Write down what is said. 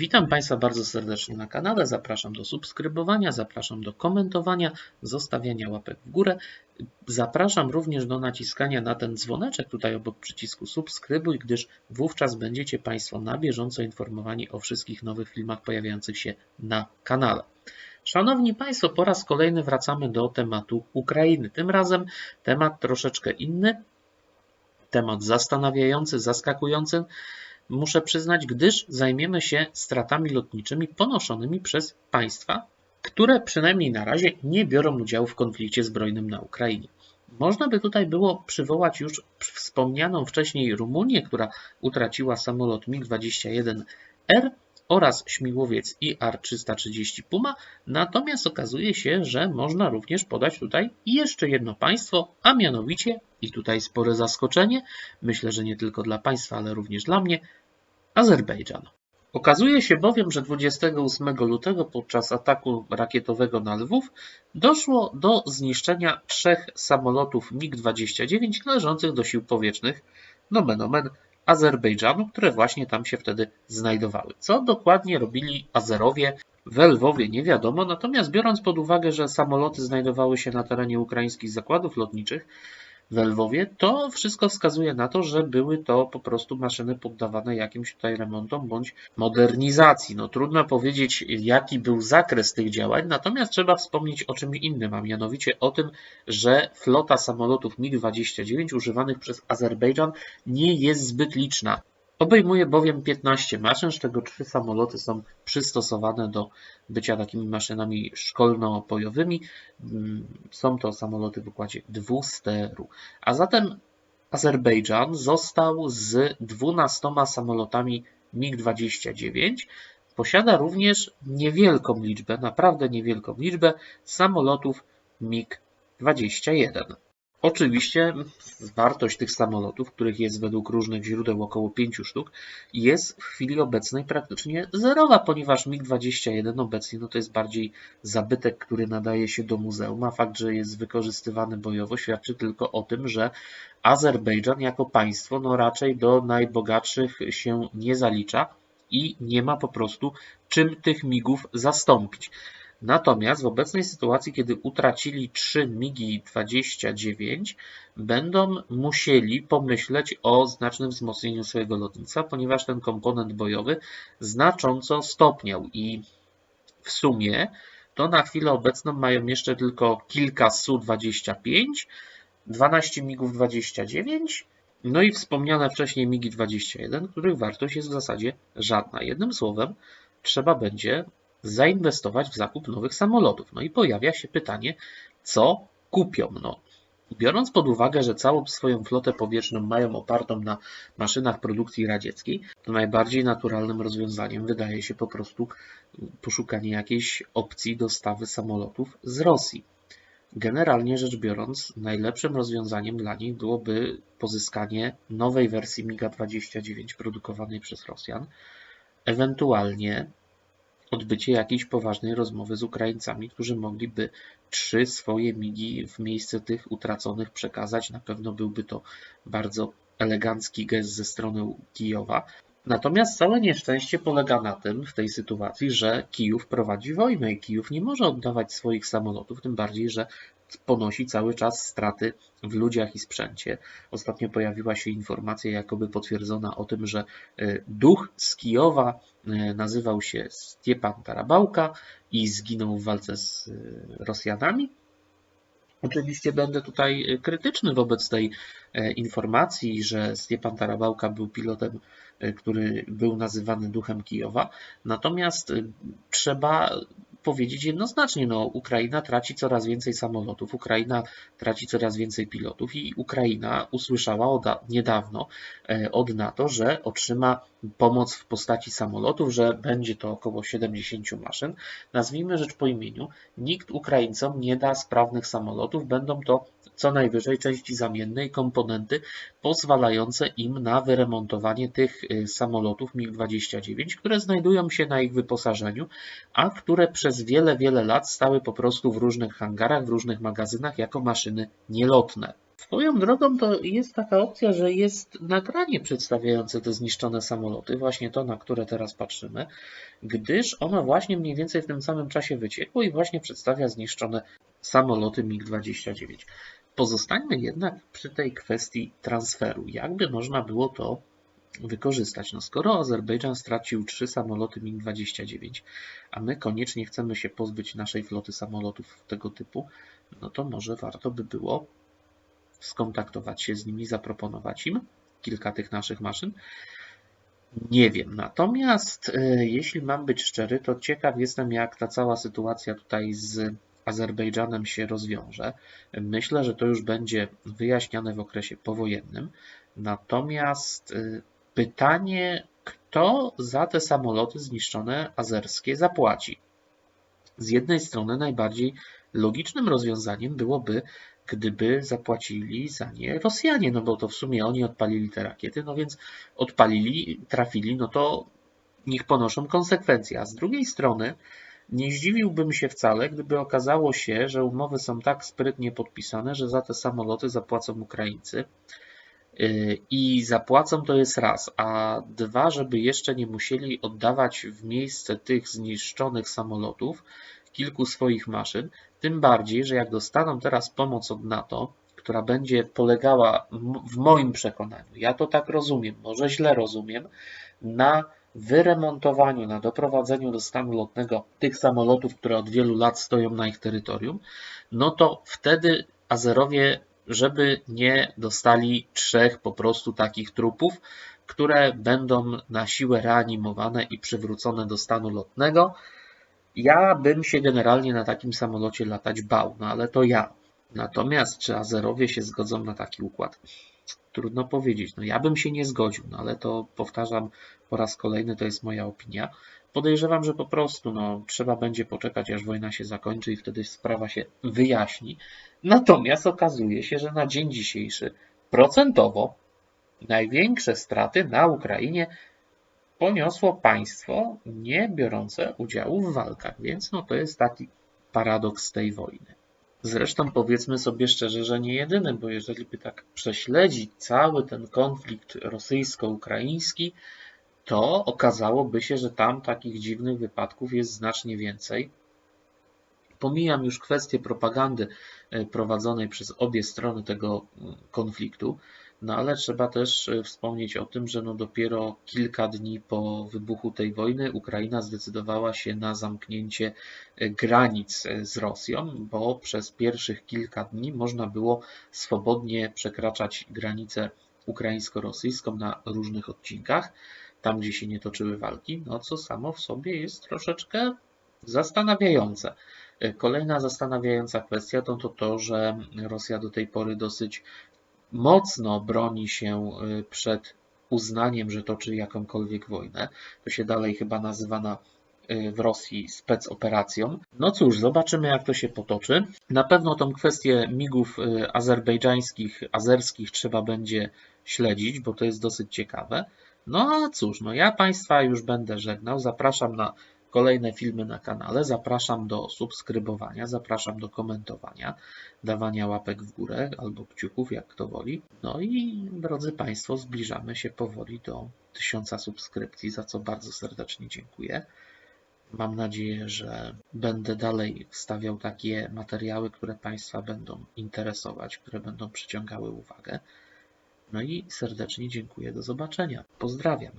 Witam Państwa bardzo serdecznie na kanale. Zapraszam do subskrybowania, zapraszam do komentowania, zostawiania łapek w górę. Zapraszam również do naciskania na ten dzwoneczek tutaj obok przycisku subskrybuj, gdyż wówczas będziecie Państwo na bieżąco informowani o wszystkich nowych filmach pojawiających się na kanale. Szanowni Państwo, po raz kolejny wracamy do tematu Ukrainy. Tym razem temat troszeczkę inny, temat zastanawiający, zaskakujący, muszę przyznać, gdyż zajmiemy się stratami lotniczymi ponoszonymi przez państwa, które przynajmniej na razie nie biorą udziału w konflikcie zbrojnym na Ukrainie. Można by tutaj było przywołać już wspomnianą wcześniej Rumunię, która utraciła samolot MiG-21R oraz śmigłowiec IR-330 Puma, natomiast okazuje się, że można również podać tutaj jeszcze jedno państwo, a mianowicie, i tutaj spore zaskoczenie, myślę, że nie tylko dla Państwa, ale również dla mnie, Azerbejdżan. Okazuje się bowiem, że 28 lutego podczas ataku rakietowego na Lwów doszło do zniszczenia trzech samolotów MiG-29 należących do sił powietrznych, nomen omen, Azerbejdżanu, które właśnie tam się wtedy znajdowały. Co dokładnie robili Azerowie w Lwowie nie wiadomo, natomiast biorąc pod uwagę, że samoloty znajdowały się na terenie ukraińskich zakładów lotniczych, w Lwowie, to wszystko wskazuje na to, że były to po prostu maszyny poddawane jakimś tutaj remontom bądź modernizacji. No trudno powiedzieć, jaki był zakres tych działań, natomiast trzeba wspomnieć o czymś innym, a mianowicie o tym, że flota samolotów MiG-29 używanych przez Azerbejdżan nie jest zbyt liczna. Obejmuje bowiem 15 maszyn, z czego 3 samoloty są przystosowane do bycia takimi maszynami szkolno-bojowymi. Mm, są to samoloty w układzie dwusteru. A zatem Azerbejdżan został z 12 samolotami MiG-29. Posiada również niewielką liczbę, naprawdę niewielką liczbę samolotów MiG-21. Oczywiście wartość tych samolotów, których jest według różnych źródeł około 5 sztuk, jest w chwili obecnej praktycznie zerowa, ponieważ MiG-21 obecnie no to jest bardziej zabytek, który nadaje się do muzeum, a fakt, że jest wykorzystywany bojowo świadczy tylko o tym, że Azerbejdżan jako państwo no raczej do najbogatszych się nie zalicza i nie ma po prostu czym tych migów zastąpić. Natomiast w obecnej sytuacji, kiedy utracili 3 MiGi-29, będą musieli pomyśleć o znacznym wzmocnieniu swojego lotnictwa, ponieważ ten komponent bojowy znacząco stopniał i w sumie to na chwilę obecną mają jeszcze tylko kilka Su-25, 12 MiGów 29, no i wspomniane wcześniej MiGi 21, których wartość jest w zasadzie żadna. Jednym słowem, trzeba będzie zainwestować w zakup nowych samolotów. No i pojawia się pytanie, co kupią? No, biorąc pod uwagę, że całą swoją flotę powietrzną mają opartą na maszynach produkcji radzieckiej, to najbardziej naturalnym rozwiązaniem wydaje się po prostu poszukanie jakiejś opcji dostawy samolotów z Rosji. Generalnie rzecz biorąc, najlepszym rozwiązaniem dla nich byłoby pozyskanie nowej wersji MiGa-29 produkowanej przez Rosjan, ewentualnie odbycie jakiejś poważnej rozmowy z Ukraińcami, którzy mogliby trzy swoje migi w miejsce tych utraconych przekazać. Na pewno byłby to bardzo elegancki gest ze strony Kijowa. Natomiast całe nieszczęście polega na tym w tej sytuacji, że Kijów prowadzi wojnę i Kijów nie może oddawać swoich samolotów, tym bardziej, że ponosi cały czas straty w ludziach i sprzęcie. Ostatnio pojawiła się informacja jakoby potwierdzona o tym, że e, duch z Kijowa e, nazywał się Stiepan Tarabałka i zginął w walce z e, Rosjanami. Oczywiście będę tutaj krytyczny wobec tej informacji, że Stiepan Tarabałka był pilotem, który był nazywany duchem Kijowa. Natomiast trzeba powiedzieć jednoznacznie, no Ukraina traci coraz więcej samolotów, Ukraina traci coraz więcej pilotów i Ukraina usłyszała od, niedawno e, od NATO, że otrzyma pomoc w postaci samolotów, że będzie to około 70 maszyn. Nazwijmy rzecz po imieniu, nikt Ukraińcom nie da sprawnych samolotów, będą to co najwyżej części zamienne i komponenty pozwalające im na wyremontowanie tych y, samolotów MiG-29, które znajdują się na ich wyposażeniu, a które przez wiele, wiele lat stały po prostu w różnych hangarach, w różnych magazynach jako maszyny nielotne. Swoją drogą to jest taka opcja, że jest nagranie przedstawiające te zniszczone samoloty, właśnie to, na które teraz patrzymy, gdyż ono właśnie mniej więcej w tym samym czasie wyciekło i właśnie przedstawia zniszczone samoloty MiG-29. Pozostańmy jednak przy tej kwestii transferu. Jakby można było to wykorzystać? No skoro Azerbejdżan stracił trzy samoloty MiG-29, a my koniecznie chcemy się pozbyć naszej floty samolotów tego typu, no to może warto by było skontaktować się z nimi, zaproponować im kilka tych naszych maszyn. Nie wiem. Natomiast e, jeśli mam być szczery, to ciekaw jestem, jak ta cała sytuacja tutaj z Azerbejdżanem się rozwiąże. Myślę, że to już będzie wyjaśniane w okresie powojennym. Natomiast e, pytanie, kto za te samoloty zniszczone azerskie zapłaci? Z jednej strony najbardziej logicznym rozwiązaniem byłoby gdyby zapłacili za nie Rosjanie, no bo to w sumie oni odpalili te rakiety, no więc odpalili, trafili, no to niech ponoszą konsekwencje. A z drugiej strony nie zdziwiłbym się wcale, gdyby okazało się, że umowy są tak sprytnie podpisane, że za te samoloty zapłacą Ukraińcy. Y, I zapłacą to jest raz, a dwa, żeby jeszcze nie musieli oddawać w miejsce tych zniszczonych samolotów kilku swoich maszyn, tym bardziej, że jak dostaną teraz pomoc od NATO, która będzie polegała w moim przekonaniu, ja to tak rozumiem, może źle rozumiem, na wyremontowaniu, na doprowadzeniu do stanu lotnego tych samolotów, które od wielu lat stoją na ich terytorium, no to wtedy Azerowie, żeby nie dostali trzech po prostu takich trupów, które będą na siłę reanimowane i przywrócone do stanu lotnego, ja bym się generalnie na takim samolocie latać bał, no ale to ja. Natomiast czy Azerowie się zgodzą na taki układ? Trudno powiedzieć. No ja bym się nie zgodził, no ale to powtarzam po raz kolejny, to jest moja opinia. Podejrzewam, że po prostu no, trzeba będzie poczekać, aż wojna się zakończy i wtedy sprawa się wyjaśni. Natomiast okazuje się, że na dzień dzisiejszy procentowo największe straty na Ukrainie poniosło państwo nie biorące udziału w walkach, więc no to jest taki paradoks tej wojny. Zresztą powiedzmy sobie szczerze, że nie jedyny, bo jeżeli by tak prześledzić cały ten konflikt rosyjsko-ukraiński, to okazałoby się, że tam takich dziwnych wypadków jest znacznie więcej. Pomijam już kwestię propagandy e, prowadzonej przez obie strony tego mm, konfliktu, no ale trzeba też e, wspomnieć o tym, że no dopiero kilka dni po wybuchu tej wojny Ukraina zdecydowała się na zamknięcie e, granic e, z Rosją, bo przez pierwszych kilka dni można było swobodnie przekraczać granicę ukraińsko-rosyjską na różnych odcinkach, tam gdzie się nie toczyły walki, no co samo w sobie jest troszeczkę zastanawiające. Kolejna zastanawiająca kwestia to, to to, że Rosja do tej pory dosyć mocno broni się y, przed uznaniem, że toczy jakąkolwiek wojnę. To się dalej chyba nazywa na, y, w Rosji specoperacją. No cóż, zobaczymy jak to się potoczy. Na pewno tą kwestię migów y, azerbejdżańskich, azerskich trzeba będzie śledzić, bo to jest dosyć ciekawe. No a cóż, no ja Państwa już będę żegnał. Zapraszam na kolejne filmy na kanale. Zapraszam do subskrybowania, zapraszam do komentowania, dawania łapek w górę albo kciuków, jak kto woli. No i drodzy Państwo, zbliżamy się powoli do tysiąca subskrypcji, za co bardzo serdecznie dziękuję. Mam nadzieję, że będę dalej wstawiał takie materiały, które Państwa będą interesować, które będą przyciągały uwagę. No i serdecznie dziękuję. Do zobaczenia. Pozdrawiam.